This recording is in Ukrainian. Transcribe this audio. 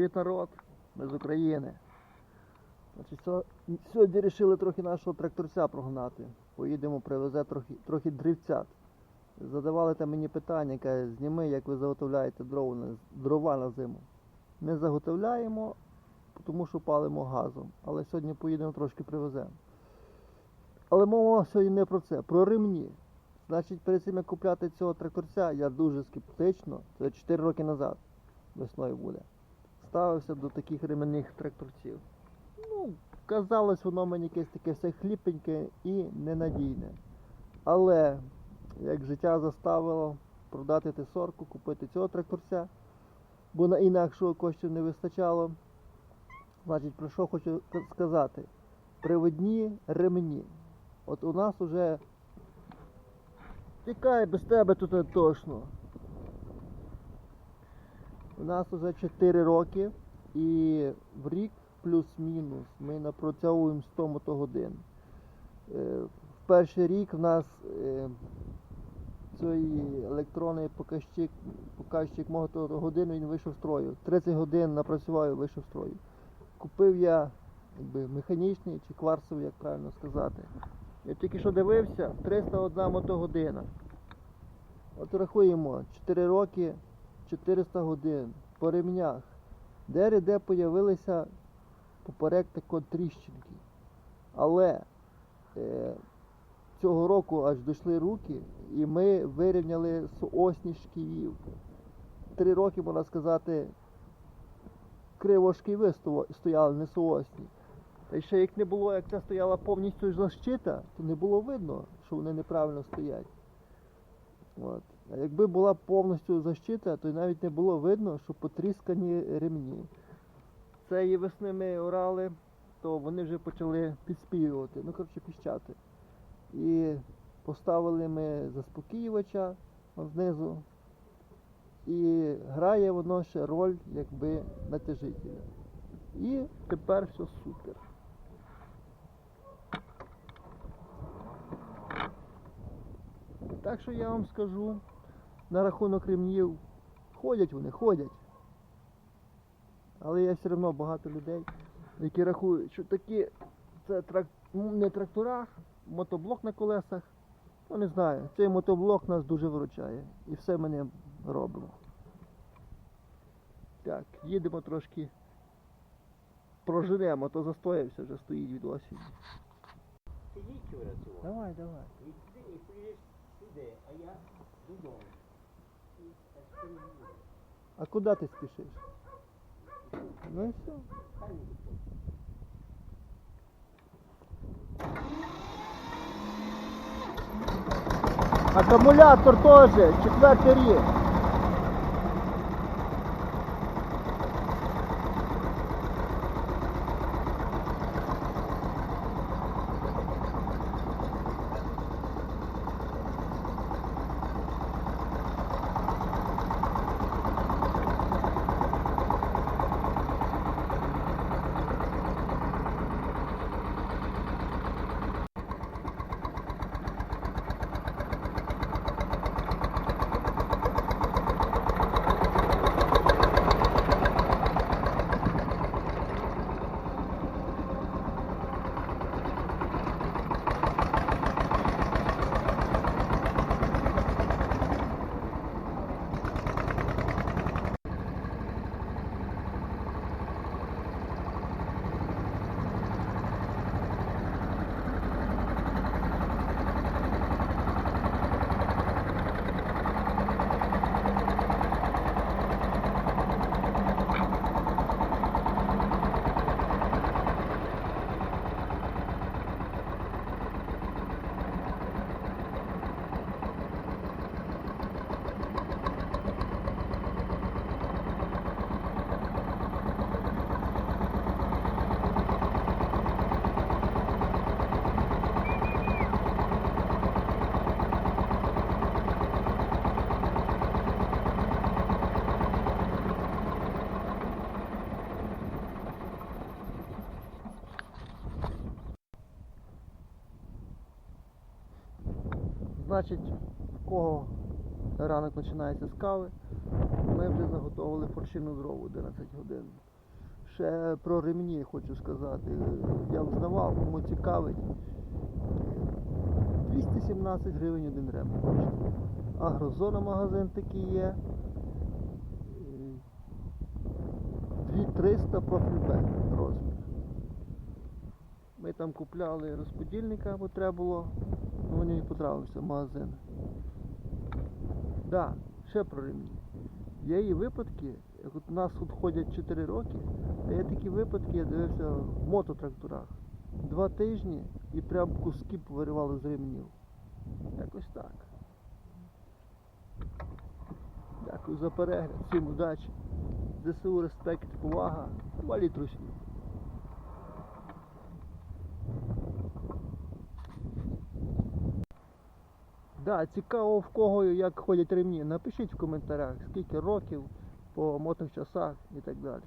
Привіт, народ! Ми з України. Значить, сьогодні вирішили трохи нашого тракторця прогнати. Поїдемо, привезе трохи, трохи дрівцят. Задавали там мені питання, каже, зніми, як ви заготовляєте дрова на, дрова на зиму. Не заготовляємо, тому що палимо газом. Але сьогодні поїдемо трошки привеземо. Але мова сьогодні не про це, про ремні. Значить, перед цим як купляти цього тракторця, я дуже скептично, це 4 роки назад, весною буде, ставився до таких ременних тракторців. Ну, казалось, воно мені якесь таке все хліпеньке і ненадійне. Але як життя заставило продати тесорку, купити цього тракторця, бо на інакшого коштів не вистачало. Значить, про що хочу сказати? Приводні ремені. От у нас уже Тікай без тебе тут не точно. У нас вже 4 роки і в рік плюс-мінус ми напрацьовуємо 100 мотогодин. Е, В перший рік в нас е, цей електронний показчик, показчик мотогодин він вийшов з строю. 30 годин напрацював вийшов з строю. Купив я якби, механічний чи кварцевий, як правильно сказати. Я тільки що дивився, 301 мотогодина. От рахуємо, 4 роки, 400 годин по ремнях. Де де появилися поперек тако тріщинки. Але е, цього року аж дійшли руки і ми вирівняли суосність шківів. Три роки, можна сказати, криво шківи стояли, не суосні. Та ще як не було, як це стояла повністю защита, то не було видно, що вони неправильно стоять. От. Якби була повністю защита, то навіть не було видно, що потріскані ремні. Цієї весни ми орали, то вони вже почали підспівувати, ну коротше піщати. І поставили ми заспокоювача знизу. І грає воно ще роль якби натяжителя. І тепер все супер. Так що я вам скажу на рахунок ремнів, ходять вони, ходять. Але є все одно багато людей, які рахують, що такі це трак... ну, не трактора, мотоблок на колесах. Ну не знаю, цей мотоблок нас дуже виручає. І все ми ним робимо. Так, їдемо трошки. Проженемо, то застоявся вже стоїть від вчора. Давай, давай. Поїдеш сюди, а я додому. А куди ти спішиш? Ну і все. Аккумулятор тоже, четвертий рік. Значить, в кого ранок починається з кави, ми вже заготовили форшину дров 11 годин. Ще про ремні хочу сказати. Я взнавав, кому цікавить. 217 гривень один ремень коштує. Агрозона магазин такий є. Е, 2300 профіль Б розмір. Ми там купляли розподільника, бо треба було. Мені не подобався магазин. Да, ще про ремні. Є і випадки, як от у нас тут ходять 4 роки, а є такі випадки, я дивився в мототракторах. Два тижні і прям куски повиривали з ремнів. Якось так. Дякую за перегляд, всім удачі. ЗСУ респект, повага, валі трусні. Да, цікаво в кого як ходять ремні. Напишіть в коментарях, скільки років по моточасах і так далі.